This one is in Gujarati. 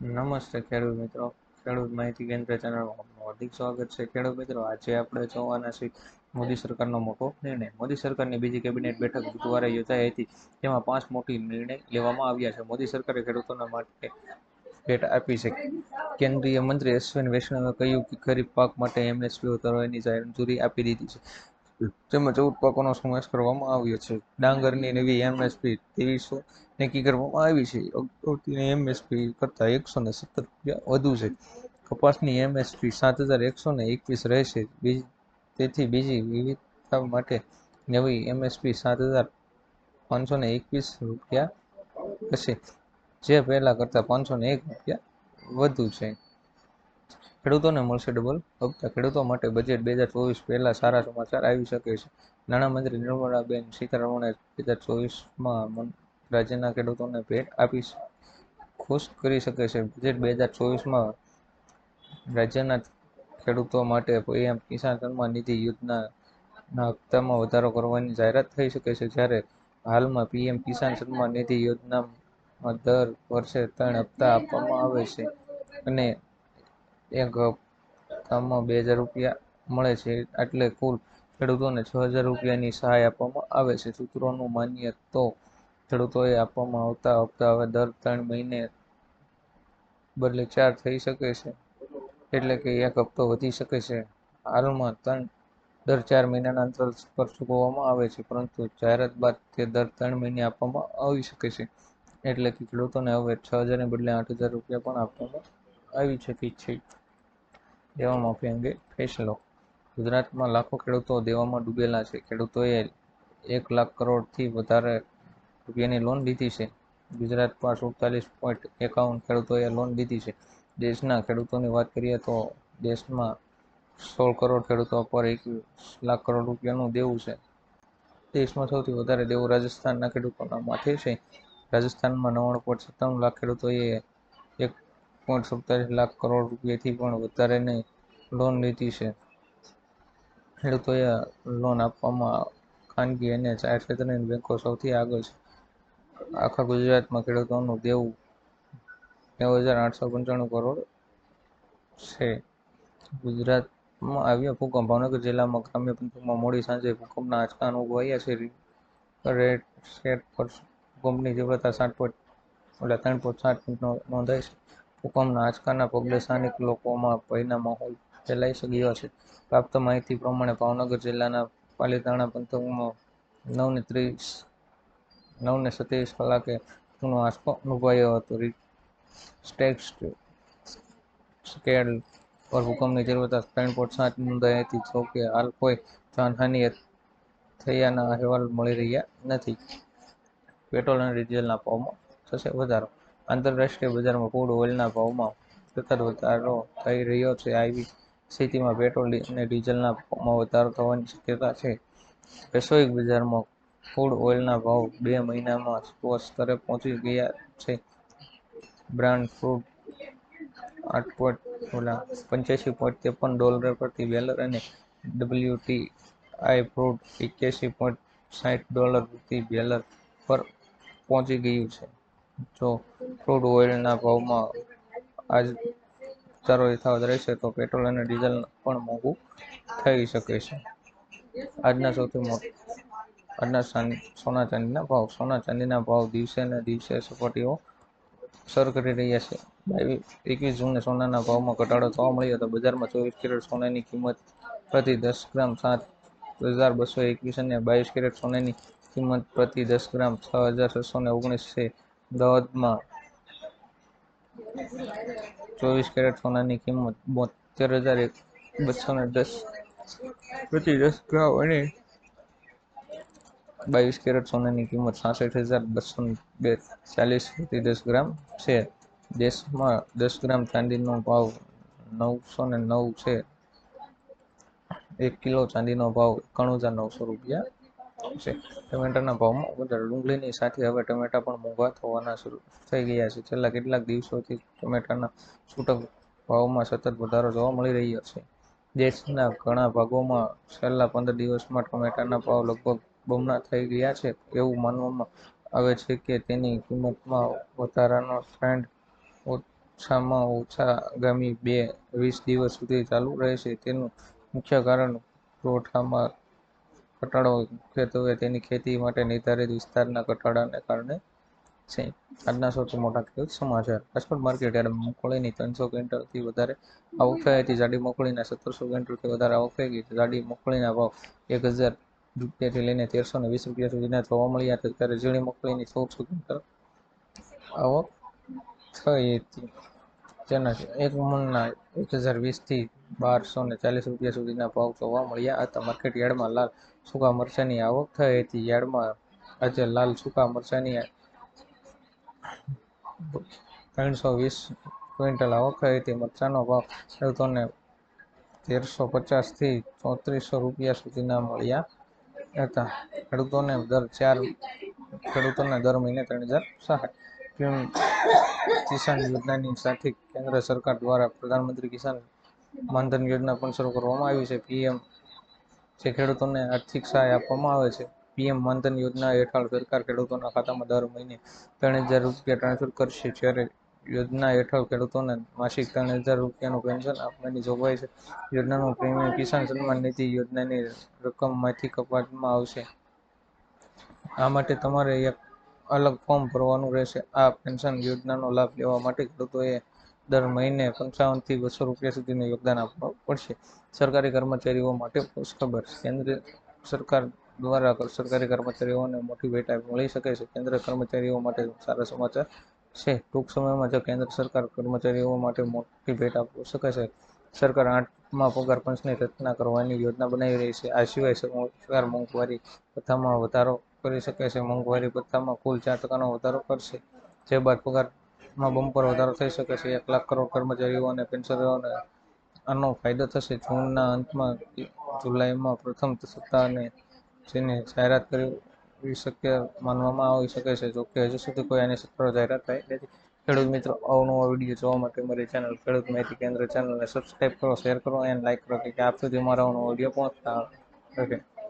નમસ્તે ખેડૂત મિત્રો. ખેડૂત માહિતી કેન્દ્ર ચેનલમાં હાર્દિક સ્વાગત છે. ખેડૂત મિત્રો, આજે આપણે જોવાના છે મોદી સરકારનો મોટો નિર્ણય. મોદી સરકારની બીજી કેબિનેટ બેઠક બુધવારે યોજાઈ હતી. તેમાં પાંચ મોટી નિર્ણય લેવામાં આવ્યા છે. મોદી સરકારે ખેડૂતોના માટે ભેટ આપી છે. કેન્દ્રીય મંત્રી અશ્વિન વૈષ્ણવે કહ્યું કે ખરીફ પાક માટે એમએસપી વધારવાની મંજૂરી આપી દીધી છે. જેમાં ચૌદ પાકોનો સમાવેશ કરવામાં આવ્યો છે. ડાંગરની નવી એમએસપી ત્રેવીસો નક્કી કરવામાં આવી છે. અગાઉની એમએસપી કરતાં એકસો ને સત્તર રૂપિયા વધુ છે. કપાસની એમએસપી સાત હજાર એકસો ને એકવીસ રહેશે. બીજી તેથી બીજી વિવિધતા માટે નવી એમએસપી સાત હજાર પાંચસો ને એકવીસ રૂપિયા હશે. જે પહેલાં કરતાં પાંચસો ને એક રૂપિયા વધુ છે. ખેડૂતોને મળશે ડબલ હપ્તા. ખેડૂતો માટે બજેટ બે હજાર ચોવીસ પહેલા સારા સમાચાર આવી શકે છે. નાણામંત્રી નિર્મલાબેન સીતારમણે બે હજાર ચોવીસમાં રાજ્યના ખેડૂતોને ભેટ આપી ખુશ કરી શકે છે. બજેટ બે હજાર ચોવીસમાં રાજ્યના ખેડૂતો માટે પીએમ કિસાન સન્માન નિધિ યોજના હપ્તામાં વધારો કરવાની જાહેરાત થઈ શકે છે. જ્યારે હાલમાં પીએમ કિસાન સન્માન નિધિ યોજનામાં દર વર્ષે ત્રણ હપ્તા આપવામાં આવે છે. અને એક કામમાં બે હજાર રૂપિયા મળે છે. એટલે કુલ ખેડૂતોને છ હજાર રૂપિયાની સહાય આપવામાં આવે છે. સૂત્રોનું માનીએ તો ખેડૂતોએ આપવામાં આવતા હપ્તા હવે દર ત્રણ મહિને બદલે ચાર થઈ શકે છે. એટલે કે એક હપ્તો વધી શકે છે. હાલમાં ત્રણ, દર ચાર મહિનાના અંતર પર ચૂકવવામાં આવે છે. પરંતુ જાહેરાત બાદ તે દર ત્રણ મહિને આપવામાં આવી શકે છે. એટલે કે ખેડૂતોને હવે છ હજારને બદલે આઠ હજાર રૂપિયા પણ આપવામાં આવી શકે છે. દેવા માફી અંગે ફેસલો ગુજરાતમાં લાખો ખેડૂતો દેવામાં ડૂબેલા છે. ખેડૂતોએ એક લાખ કરોડથી વધારે રૂપિયાની લોન લીધી છે. ગુજરાતમાં સુડતાલીસ પોઈન્ટ એકાવન ખેડૂતોએ લોન લીધી છે. દેશના ખેડૂતોની વાત કરીએ તો દેશમાં સોળ કરોડ ખેડૂતો પર એક લાખ કરોડ રૂપિયાનું દેવું છે. દેશમાં સૌથી વધારે દેવું રાજસ્થાનના ખેડૂતોના માથે છે. રાજસ્થાનમાં નવ્વાણું પોઈન્ટ સત્તાણું લાખ ખેડૂતોએ એક પોઈન્ટ સત્તાવીસ લાખ કરોડ રૂપિયાથી પણ વધારેની લોન લીધી છે. ખેડૂતોએ લોન આપવામાં ખાનગી અને જાહેર ક્ષેત્રની બેંકો સૌથી આગળ છે. આખા ગુજરાતમાં ખેડૂતોનું દેવું નેવું હજાર આઠસો પંચાણું કરોડ છે. ગુજરાતમાં આવ્યો ભૂકંપ. ભાવનગર જિલ્લામાં ગ્રામ્ય પંથકમાં મોડી સાંજે ભૂકંપના આંચકા અનુભવાયા છે. રેડ સેટ પર ભૂકંપની તીવ્રતા સાત પોઈન્ટ એટલે ત્રણ પોઈન્ટ સાત નોંધાઈ છે. ભૂકંપના આંચકાના પગલે સ્થાનિક લોકોમાં ભયના માહોલ ફેલાઈ ગયો છે. પ્રાપ્ત માહિતી પ્રમાણે ભાવનગર જિલ્લાના પાલીતાણા પંથકમાં નવને ત્રીસ, નવને સત્યાવીસ કલાકે નો આંચકો અનુભવાયો હતો. સ્ટેક્સ સ્કેલ પર ભૂકંપની તીવ્રતા ત્રણ પોઈન્ટ સાત નોંધાઈ હતી, જો કે હાલ કોઈ જાનહાનિ થયાના અહેવાલ મળી રહ્યા નથી. પેટ્રોલ અને ડીઝલના ભાવમાં થશે વધારો. આંતરરાષ્ટ્રીય બજારમાં ક્રૂડ ઓઇલના ભાવમાં સતત વધારો થઈ રહ્યો છે. આવી સ્થિતિમાં પેટ્રોલ અને ડીઝલના ભાવમાં વધારો થવાની શક્યતા છે. વૈશ્વિક બજારમાં ક્રૂડ ઓઇલના ભાવ બે મહિનામાં સ્પોર્ટ સ્તરે પહોંચી ગયા છે. બ્રાન્ડ ક્રૂડ આઠ પોઈન્ટ પંચ્યાસી પોઈન્ટ ત્રેપન ડોલર પ્રતિ બેલર અને ડબલ્યુટી આઈ ક્રૂડ એક્યાસી પોઈન્ટ સાઠ ડોલર પ્રતિ બેલર પર પહોંચી ગયું છે. જો ક્રૂડ ઓઇલના ભાવમાં આજ વધારો યથાવત રહેશે તો પેટ્રોલ અને ડીઝલ પણ મોંઘું થઈ શકે છે. આજના સૌથી આજના સોના ચાંદીના ભાવ, સોના ચાંદીના ભાવ દિવસે ને દિવસે સપાટીઓ સર કરી રહ્યા છે. એકવીસ જૂને સોનાના ભાવમાં ઘટાડો જોવા મળ્યો હતો બજારમાં ચોવીસ કેરેટ સોનાની કિંમત પ્રતિ દસ ગ્રામ સાત હજાર બસો એકવીસ અને બાવીસ કેરેટ સોનાની કિંમત પ્રતિ દસ ગ્રામ છ હજાર છસો ને ઓગણીસ છે. અમદાવાદમાં. ચોવીસ કેરેટ સોનાની કિંમત બોતેર હજાર એક બસો ને દસ. પ્રતિ દસ ગ્રામ અને બાવીસ કેરેટ સોનાની કિંમત સાસઠ હજાર બસો બે, ચાલીસ પ્રતિ દસ ગ્રામ છે. દેશમાં દસ ગ્રામ ચાંદીનો ભાવ નવસો ને નવ છે. એક કિલો ચાંદીનો ભાવ એકાણું હજાર નવસો રૂપિયા છે. ટમેટાના ભાવમાં વધારો ડુંગળીની સાથે હવે ટમેટા પણ મોંઘા થવાના શરૂ થઈ ગયા છે. છેલ્લા કેટલાક દિવસોથી ટમેટાના છૂટક ભાવમાં સતત વધારો જોવા મળી રહ્યો છે. દેશના ઘણા ભાગોમાં છેલ્લા પંદર દિવસમાં ટમેટાના ભાવ લગભગ બમણા થઈ ગયા છે. એવું માનવામાં આવે છે કે તેની કિંમતમાં વધારાનો ટ્રેન્ડ ઓછામાં ઓછા આગામી બે વીસ દિવસ સુધી ચાલુ રહેશે. તેનું મુખ્ય કારણ પુરવઠામાં ઘટાડો મુખ્યત્વે તેની ખેતી માટે નિર્ધારિત વિસ્તારના ઘટાડાને કારણે છે. આજના સૌથી મોટા ખેડૂત સમાચાર. રાજકોટ માર્કેટ યાર્ડમાં મગફળીની ત્રણસો ક્વિન્ટલથી વધારે આવક થઈ હતી. જાડી મગફળીના સત્તરસો ક્વિન્ટલથી વધારે આવક થઈ ગઈ જાડી મગફળીના ભાવ એક હજાર રૂપિયાથી લઈને તેરસો ને વીસ રૂપિયા સુધીના જોવા મળ્યા હતા. ત્યારે ઝીણી મગફળીની ચૌદસો ક્વિન્ટલ આવક થઈ હતી. તેના એક મણના એક હજાર વીસથી બારસો ને ચાલીસ રૂપિયા સુધીના ભાવ જોવા મળ્યા હતા. માર્કેટ યાર્ડમાં લાલ સૂકા મરચાંની આવક થઈ હતી. યાર્ડમાં આજે લાલ સૂકા મરચાંની ત્રણસો વીસ ક્વિન્ટલ આવક થઈ હતી. મરચાંનો ભાવ ખેડૂતોને તેરસો પચાસથી ચોત્રીસો રૂપિયા સુધીના મળ્યા હતા. ખેડૂતોને દર ચાર ખેડૂતોને દર મહિને ત્રણ હજાર સહાય પીએમ કિસાન યોજનાની સાથે કેન્દ્ર સરકાર દ્વારા પ્રધાનમંત્રી કિસાન માનધન યોજના પણ શરૂ કરવામાં આવી છે. પીએમ જે ખેડૂતોને આર્થિક સહાય આપવામાં આવે છે. પીએમ માનધન યોજના હેઠળ સરકાર ખેડૂતોના ખાતામાં દર મહિને ત્રણ હજાર રૂપિયા ટ્રાન્સફર કરશે. જ્યારે યોજના હેઠળ ખેડૂતોને માસિક ત્રણ હજાર રૂપિયાનું પેન્શન આપવાની જોગવાઈ છે. યોજનાનું પ્રીમિયમ કિસાન સન્માન નિધિ યોજનાની રકમમાંથી કપાતમાં આવશે. આ માટે તમારે એક અલગ ફોર્મ ભરવાનું રહેશે. આ પેન્શન યોજનાનો લાભ લેવા માટે ખેડૂતોએ દર મહિને પંચાવનથી બસો રૂપિયા સુધીનું યોગદાન આપવું પડશે. સરકારી કર્મચારીઓ માટે ખબર. કેન્દ્ર સરકાર દ્વારા સરકારી કર્મચારીઓને મોટી ભેટ મળી શકે છે. કેન્દ્ર કર્મચારીઓ માટે સારા સમાચાર છે. ટૂંક સમયમાં જો કેન્દ્ર સરકાર કર્મચારીઓ માટે મોટી ભેટ આપી શકે છે. સરકાર આઠમા પગાર પંચની રચના કરવાની યોજના બનાવી રહી છે. આ સિવાય સરકાર મોંઘવારી પ્રથામાં વધારો કરી શકે છે. મોંઘવારી ભથ્થામાં કુલ ચાર ટકાનો વધારો કરશે. જે બાદ પગારમાં બમ્પર વધારો થઈ શકે છે. એક લાખ કરોડ કર્મચારીઓ અને પેન્શનરોને આનો ફાયદો થશે. જૂનના અંતમાં જુલાઈમાં પ્રથમ સપ્તાહને જેની જાહેરાત કરવી શક્ય માનવામાં આવી શકે છે. જોકે હજુ સુધી કોઈ આની સત્વર જાહેરાત થઈ નથી. ખેડૂત મિત્રો અવનવો વીડિયો જોવા માટે મારી ચેનલ ખેડૂત માહિતી કેન્દ્ર ચેનલને સબસ્ક્રાઈબ કરો શેર કરો અને લાઇક કરો. કે આપ સુધી મારા અવનવો વીડિયો પહોંચતા રહે.